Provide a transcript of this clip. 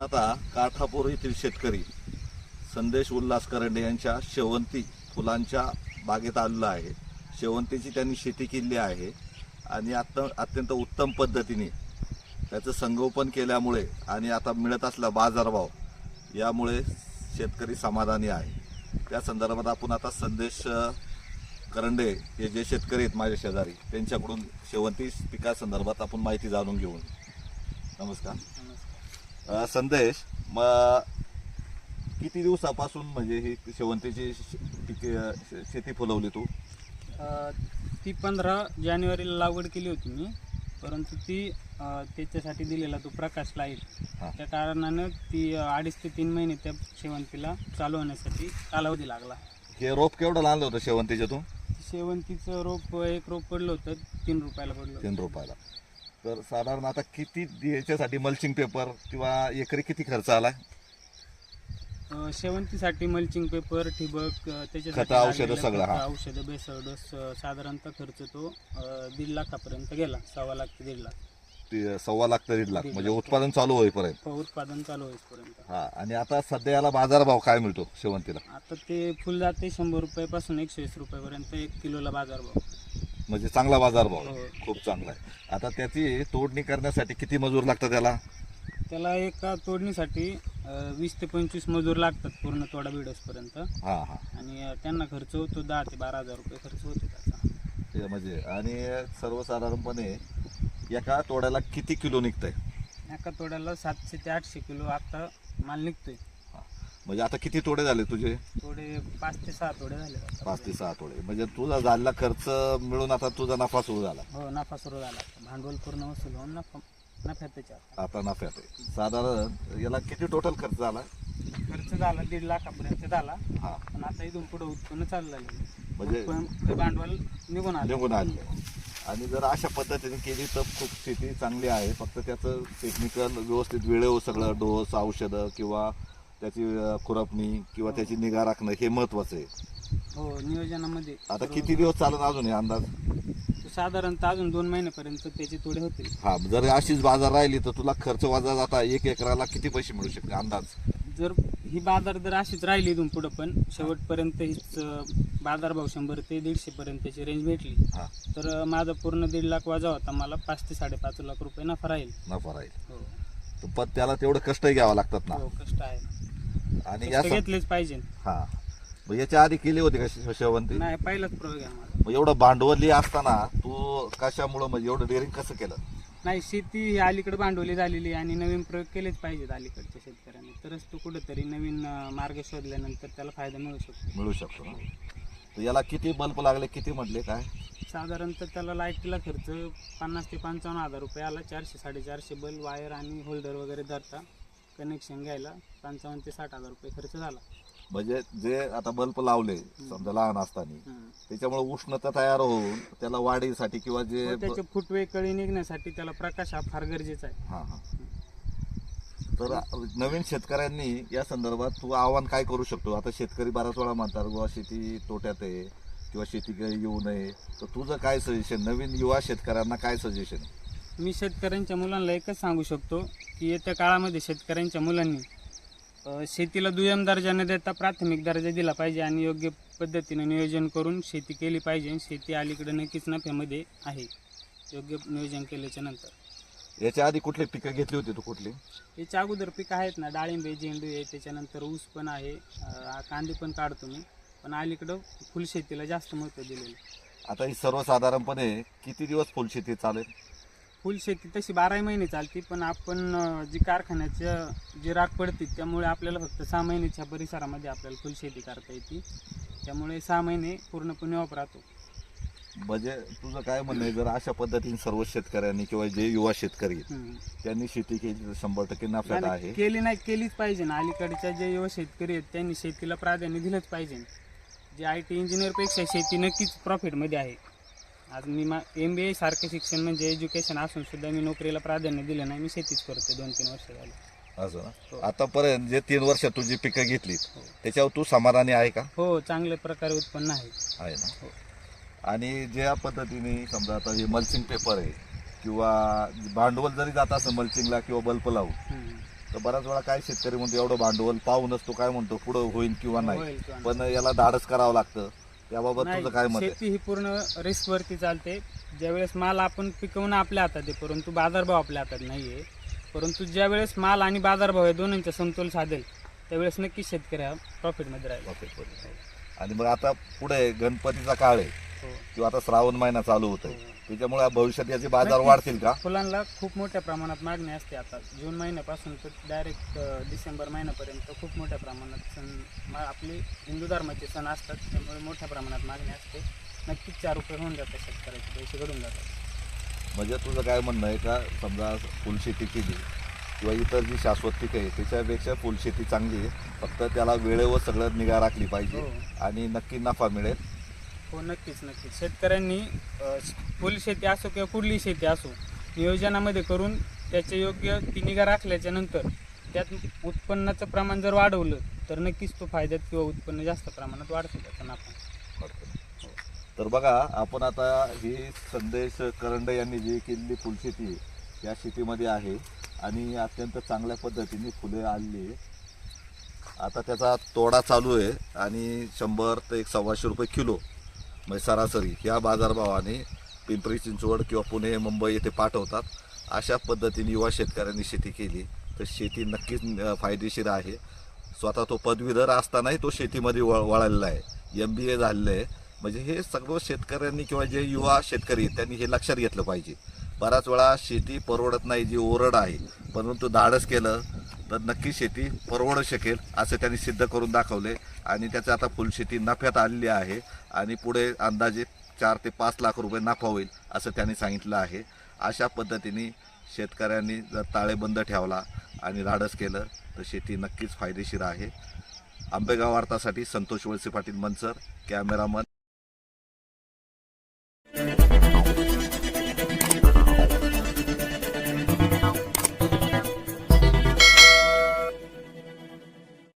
आता काठापूर येथील शेतकरी संदेश उल्हास करंडे यांच्या शेवंती फुलांच्या बागेत आलेला आहे. शेवंतीची त्यांनी शेती केली आहे आणि आता अत्यंत उत्तम पद्धतीने त्याचं संगोपन केल्यामुळे आणि आता मिळत असला बाजारभाव यामुळे शेतकरी समाधानी आहे. त्या संदर्भात आपण आता संदेश करंडे हे जे शेतकरी आहेत माझ्या शेजारी त्यांच्याकडून शेवंती पिकासंदर्भात आपण माहिती जाणून घेऊन नमस्कार. संदेश. मग किती दिवसापासून म्हणजे ही शेवंतीची शेती फुलवली तू? ती पंधरा जानेवारीला लागवड केली होती मी. परंतु ती त्याच्यासाठी दिलेला तो प्रकाश लाइट. त्या कारणानं ती अडीच ते तीन महिने त्या शेवंतीला चालू होण्यासाठी कालावधी लागला. हे रोप केवढं आणलं होतं शेवंतीच्या तू शेवंतीचं रोप एक रोप पडलं होतं तीन रुपयाला पडलं. तीन रुपयाला. तर साधारण आता किती याच्यासाठी मल्चिंग पेपर किंवा एकरी किती खर्च आला शेवंतीसाठी मल्चिंग पेपर ठिबक खतं, औषधं लागलेलं सगळं, हा. औषधं बेसळ डोस अ, साधारणतः खर्च तो अ, दीड लाखापर्यंत गेला सव्वा लाख ते दीड लाख. ते सव्वा लाख ते दीड लाख दीड म्हणजे लाख. उत्पादन चालू होईपर्यंत. प- उत्पादन चालू होईपर्यंत. हा आणि आता सध्या याला बाजारभाव काय मिळतो शेवंतीला? आता ते फुल जाते शंभर रुपयापासून एकशे वीस रुपयापर्यंत एक किलोला बाजार भाव म्हणजे चांगला बाजारभाव हो. आहे. खूप चांगला आहे. आता त्याची तोडणी करण्यासाठी किती मजूर लागतात त्याला? त्याला एका तोडणीसाठी अं, वीस ते पंचवीस मजूर लागतात पूर्ण तोडा बिडसपर्यंत. हा हा. आणि अं, त्यांना खर्च होतो दहा ते बारा हजार रुपये खर्च होतो त्याचा. ते म्हणजे आणि सर्वसाधारणपणे एका तोड्याला किती किलो निघतंय? एका तोड्याला सातशे ते आठशे किलो आता माल निघतोय. म्हणजे आता किती तोडे झाले तुझे? थोडे पाच ते सहा तोडे झाले. आता. पाच ते सहा तोडे. म्हणजे तुझा झालेला खर्च मिळून आता तुझा नफा सुरू झाला. हो नफा सुरू झाला. भांडवल पूर्ण वसूल होऊन नफा नफ्यात त्याच्या आता नफ्यात आहे. साधारण याला किती टोटल खर्च झाला? खर्च झाला दीड लाखापर्यंत झाला. हा. पण आता इथून पुढे उत्पन्न चालू झाले म्हणजे पण ते भांडवल निघून आलं. निघून आले. आणि जर अशा पद्धतीने केली तर खूप शेती चांगली आहे. फक्त त्याचं टेक्निकल व्यवस्थित वेळेवर सगळं डोस औषधं किंवा त्याची खुरपणी किंवा त्याची निगा राखणं हे महत्वाचं आहे. हो नियोजनामध्ये. आता सर्व- किती दिवस चालत अजून हे अंदाज? साधारणतः अजून दोन महिन्यापर्यंत त्याचे तोडे होतील हा जर अशीच बाजार राहिली तर तुला खर्च वाजा जाता एक एकराला किती पैसे मिळू शकते अंदाज? जर ही बाजार जर अशीच राहिली इथून पुढं पण शेवटपर्यंत हीच अं, बाजारभाव शंभर ते दीडशे पर्यंतची रेंज भेटली. हा. तर अं, माझा पूर्ण दीड लाख वाजा होता मला पाच ते साडेपाच लाख रुपये नफा राहील. नफा राहील. हो. तर पण त्याला तेवढं कष्टही घ्यावं लागतात ना. हो कष्ट आहे. आणि या कष्ट सं- घेतलेच पाहिजे. हा. मग याच्या आधी केली होती का शेवंती नाही पहिलाच प्रयोग आहे मग एवढं भांडवली असताना तू कशामुळं म्हणजे एवढं डेअरिंग कसं केलं? नाही शेती ही अलीकडे भांडवली झालेली आहे आणि नवीन प्रयोग केलेच पाहिजेत अलीकडच्या शेतकऱ्यांनी. तरच तो कुठेतरी नवीन अं, मार्ग शोधल्यानंतर त्याला फायदा मिळू शकतो. मिळू शकतो ना. तर याला किती बल्ब लागले किती म्हटले काय? साधारणतः त्याला लाईटला खर्च पन्नास ते पंचावन्न हजार रुपये आला. चारशे साडेचारशे बल्ब वायर आणि होल्डर वगैरे धरता. कनेक्शन घ्यायला पंचावन्न ते साठ हजार रुपये खर्च झाला. म्हणजे जे आता बल्ब लावले समजा लहान असताना. त्याच्यामुळे उष्णता तयार होऊन त्याला वाढीसाठी किंवा जे व त्याचे फुटवे कळी निघण्यासाठी त्याला प्रकाश हा फार गरजेचा आहे. हा हा. तर नवीन शेतकऱ्यांनी या संदर्भात तू आव्हान काय करू शकतो? आता शेतकरी बऱ्याच वेळा म्हणतात बुवा शेती तोट्यात आहे किंवा शेती काही येऊ नये. तर तुझं काय सजेशन नवीन युवा शेतकऱ्यांना काय सजेशन मी शेतकऱ्यांच्या मुलांना एकच सांगू शकतो की येत्या काळामध्ये शेतकऱ्यांच्या मुलांनी अ, शेतीला दुय्यम दर्जा न देता प्राथमिक दर्जा दिला पाहिजे आणि योग्य पद्धतीने नियोजन करून शेती केली पाहिजे शेती अलीकडे नक्कीच नफ्यामध्ये आहे. योग्य नियोजन केल्याच्यानंतर. याच्या आधी कुठली पिकं घेतली होती तू कुठली? याच्या अगोदर पिकं आहेत ना डाळिंबे झेंडू आहे त्याच्यानंतर ऊस पण आहे अ, कांदे पण काढतो मी पण अलीकडं फुलशेतीला जास्त महत्त्व दिलेलं आहे. आता ही सर्वसाधारणपणे किती दिवस फुलशेती चालेल? फुलशेती तशी बाराही महिने चालते पण आपण जी कारखान्याच्या जी राख पडते त्यामुळे आपल्याला फक्त सहा महिन्याच्या परिसरामध्ये आपल्याला फुलशेती करता येते. त्यामुळे सहा महिने पूर्णपणे राहतो. म्हणजे तुझं काय म्हणणं आहे जर अशा पद्धतीने सर्व शेतकऱ्यांनी किंवा जे युवा शेतकरी आहेत, हम्म. त्यांनी शेती केली तर शंभर टक्के नफ्यात आहे. केली नाही केलीच पाहिजे ना. अलीकडच्या जे युवा शेतकरी आहेत त्यांनी शेतीला प्राधान्य दिलंच पाहिजे. जे आय टी इंजिनियरपेक्षा शेती नक्कीच प्रॉफिटमध्ये आहे. आज मी मा एम बी सारखं शिक्षण म्हणजे एज्युकेशन असून सुद्धा मी नोकरीला प्राधान्य दिलं नाही मी शेतीच करते दोन तीन वर्ष झाली असं हो. ना आतापर्यंत जे तीन वर्ष तुझी पिकं घेतलीत हो. त्याच्यावर तू समाधानी आहे का हो चांगल्या प्रकारे उत्पन्न आहे आहे ना हो. आणि ज्या पद्धतीने समजा आता हे मल्चिंग पेपर आहे किंवा भांडवल जरी जात असं मल्चिंगला किंवा बल्ब लावून हम्म. तर बऱ्याच वेळा काय शेतकरी म्हणतो एवढं भांडवल पाहूनच तो काय म्हणतो पुढं होईल किंवा नाही होईल किंवा नाही. पण याला धाडस करावं लागतं त्याबाबत नाही, तुझं काय मत आहे शेती ही पूर्ण रिस्क वरती चालते ज्यावेळेस माल आपण पिकवणं आपल्या हातात आहे परंतु बाजारभाव आपल्या हातात नाहीये परंतु ज्यावेळेस माल आणि बाजारभाव हे दोन्हींचा समतोल साधेल त्यावेळेस नक्की शेतकरी हा प्रॉफिटमध्ये राहील Profit मध्ये. आणि मग आता पुढे गणपतीचा काळ आहे. किंवा आता श्रावण महिना चालू होतोय. हो. त्याच्यामुळे भविष्यात याचे बाजार. वाढतील का? फुलांना खूप मोठ्या प्रमाणात मागणी असते आता. जून महिन्यापासून तर डायरेक्ट डिसेंबर महिन्यापर्यंत खूप मोठ्या प्रमाणात सण आपले हिंदू धर्माचे सण असतात. त्यामुळे मोठ्या प्रमाणात मागणी असते. नक्कीच चार रुपये होऊन जातात शेतकऱ्याचे पैसे घडून जातात. म्हणजे तुझं काय म्हणणं आहे का? समजा फुलशेती केली किंवा इतर जी शाश्वत पिकं आहे त्याच्यापेक्षा फुलशेती चांगली आहे. फक्त त्याला वेळेवर सगळं निगा राखली पाहिजे हो. आणि नक्की नफा मिळेल. हो नक्कीच नक्कीच. शेतकऱ्यांनी अ, फुल शेती असो किंवा कुठली शेती असो नियोजनामध्ये करून त्याचे योग्य ती निगा राखल्याच्या नंतर त्यात उत्पन्नाचं प्रमाण जर वाढवलं तर नक्कीच तो फायद्यात किंवा उत्पन्न जास्त प्रमाणात वाढतो त्याचा नफा हो. तर बघा आपण आता ही संदेश करंडे यांनी जी केलेली फुलशेती आहे, या शेतीमध्ये आहे आणि अत्यंत चांगल्या पद्धतीने फुले आलेली आहे आता त्याचा तोडा चालू आहे आणि शंभर ते एक सव्वाशे रुपये किलो म्हणजे सरासरी ह्या बाजारभावाने पिंपरी चिंचवड किंवा पुणे मुंबई येथे पाठवतात. अशा पद्धतीने युवा शेतकऱ्यांनी शेती केली. तर शेती नक्कीच फायदेशीर आहे. स्वतः तो पदवीधर असतानाही तो शेतीमध्ये वळ वळालेला आहे. एम बी ए झालेलं आहे. म्हणजे हे सगळं शेतकऱ्यांनी किंवा जे युवा शेतकरी आहेत त्यांनी हे लक्षात घेतलं पाहिजे. बराच वेळा शेती परवडत नाही जी ओरड आहे. परंतु धाडस केलं तर नक्की शेती परवडू शकेल असं त्यांनी सिद्ध करून दाखवले. आणि त्याचं आता फुलशेती नफ्यात आलेली आहे. आणि पुढे अंदाजे चार ते पाच लाख रुपये नफा होईल असं त्यांनी सांगितलं आहे. अशा पद्धतीने शेतकऱ्यांनी जर ताळेबंद ठेवला आणि राडस केलं तर शेती नक्कीच फायदेशीर आहे. आंबेगाव वार्तासाठी संतोष वळसे पाटील मनसर कॅमेरामन.